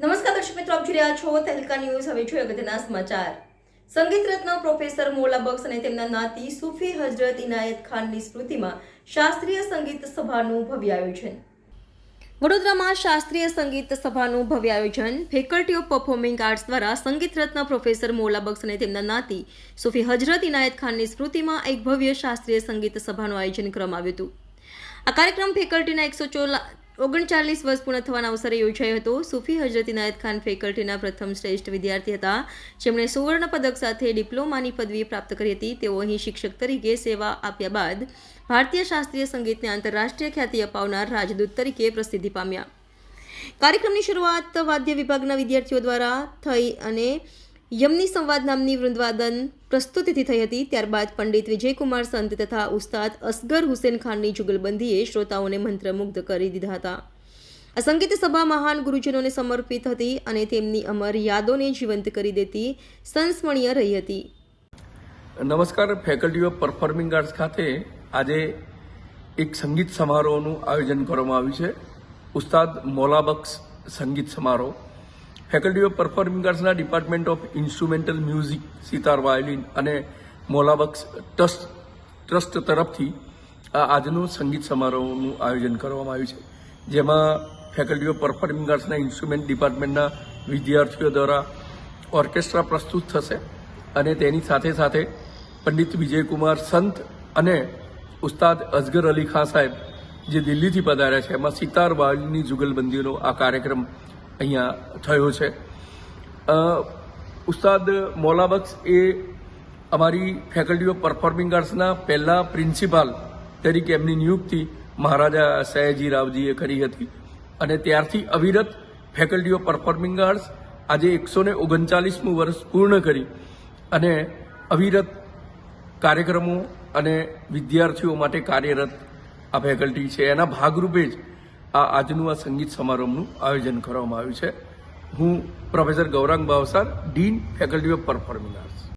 નમસ્કાર દર્શક મિત્રો, આપ જોઈ રહ્યા છો તહેલકા ન્યૂઝ. હવે જોઈએ અગત્યના સમાચાર. સંગીત રત્ન પ્રોફેસર મોલા બક્ષ અને તેમના નાતી સુફી હજરત ઇનાયત ખાનની સ્મૃતિમાં શાસ્ત્રીય સંગીત સભાનું ભવ્ય આયોજન. વડોદરામાં શાસ્ત્રીય સંગીત સભાનું ભવ્ય આયોજન. ફેકલ્ટી ઓફ પરફોર્મિંગ આર્ટ્સ દ્વારા સંગીત રત્ન પ્રોફેસર મોલા બક્ષ અને તેમના નાતી સુફી હજરત ઇનાયત ખાનની સ્મૃતિમાં એક ભવ્ય શાસ્ત્રીય સંગીત સભાનું આયોજન કરવામાં આવ્યું હતું. આ કાર્યક્રમ ફેકલ્ટીના એકસો ઓગણચાલીસ વર્ષ પૂર્ણ થવાના અવસરે યોજાયો હતો. સુફી હજરત ઇનાયત ખાન ફેકલ્ટીના પ્રથમ શ્રેષ્ઠ વિદ્યાર્થી હતા. જેમણે સુવર્ણ પદક સાથે ડિપ્લોમાની પદવી પ્રાપ્ત કરી હતી. તેઓ અહીં શિક્ષક તરીકે સેવા આપ્યા બાદ ભારતીય શાસ્ત્રીય સંગીતને આંતરરાષ્ટ્રીય ખ્યાતિ અપાવનાર રાજદૂત તરીકે પ્રસિદ્ધિ પામ્યા. કાર્યક્રમની શરૂઆત વાદ્ય વિભાગના વિદ્યાર્થીઓ દ્વારા થઈ અને યમની સંવાદ નામની વૃંદવાદન પ્રસ્તુતિથી થઈ હતી. ત્યારબાદ પંડિત વિજયકુમાર સંત તથા ઉસ્તાદ અસગર હુસેન ખાનની જુગલબંધીએ શ્રોતાઓને મંત્રમુગ્ધ કરી દીધા હતા. આ સંગીત સભા મહાન ગુરુજનોને સમર્પિત હતી અને તેમની અમર યાદોને જીવંત કરી દેતી સંસ્મરણીય રહી હતી. નમસ્કાર, ફેકલ્ટી ઓફ પરફોર્મિંગ આર્ટ્સ ખાતે આજે એક સંગીત સમારોહનું આયોજન કરવામાં આવ્યું છે. ઉસ્તાદ મોલાબક્ષ સંગીત સમારોહ. Faculty of performing આર્ટ્સના department of instrumental music sitar violin અને મોલાબક્ષ ટ્રસ્ટ ટ્રસ્ટ તરફથી આ આજનું સંગીત સમારોહનું આયોજન કરવામાં આવ્યું છે. જેમાં ફેકલ્ટી ઓફ પરફોર્મિંગ આર્ટ્સના ઇન્સ્ટ્રુમેન્ટ ડિપાર્ટમેન્ટના વિદ્યાર્થીઓ દ્વારા ઓર્કેસ્ટ્રા પ્રસ્તુત થશે અને તેની સાથે સાથે પંડિત વિજયકુમાર સંત અને ઉસ્તાદ અઝગર અલી ખાન સાહેબ જે દિલ્હીથી પધાર્યા છે, એમાં સિતાર વાયોલિનની જુગલબંધીનો આ કાર્યક્રમ અહીંયા થયો છે. ઉસ્તાદ મોલાબક્ષ એ અમારી ફેકલ્ટી ઓફ પરફોર્મિંગ આર્ટ્સના પહેલા પ્રિન્સિપાલ તરીકે એમની નિયુક્તિ મહારાજા સયાજી રાવજીએ કરી હતી. અને ત્યારથી અવિરત ફેકલ્ટી ઓફ પરફોર્મિંગ આર્ટ્સ આજે એકસો ને ઓગણચાલીસમું વર્ષ પૂર્ણ કરી અને અવિરત કાર્યક્રમો અને વિદ્યાર્થીઓ માટે કાર્યરત આ ફેકલ્ટી છે. એના ભાગરૂપે જ આ આજનું આ સંગીત સમારંભનું આયોજન કરવામાં આવ્યું છે. હું professor Gaurang Bavsar dean faculty of performing arts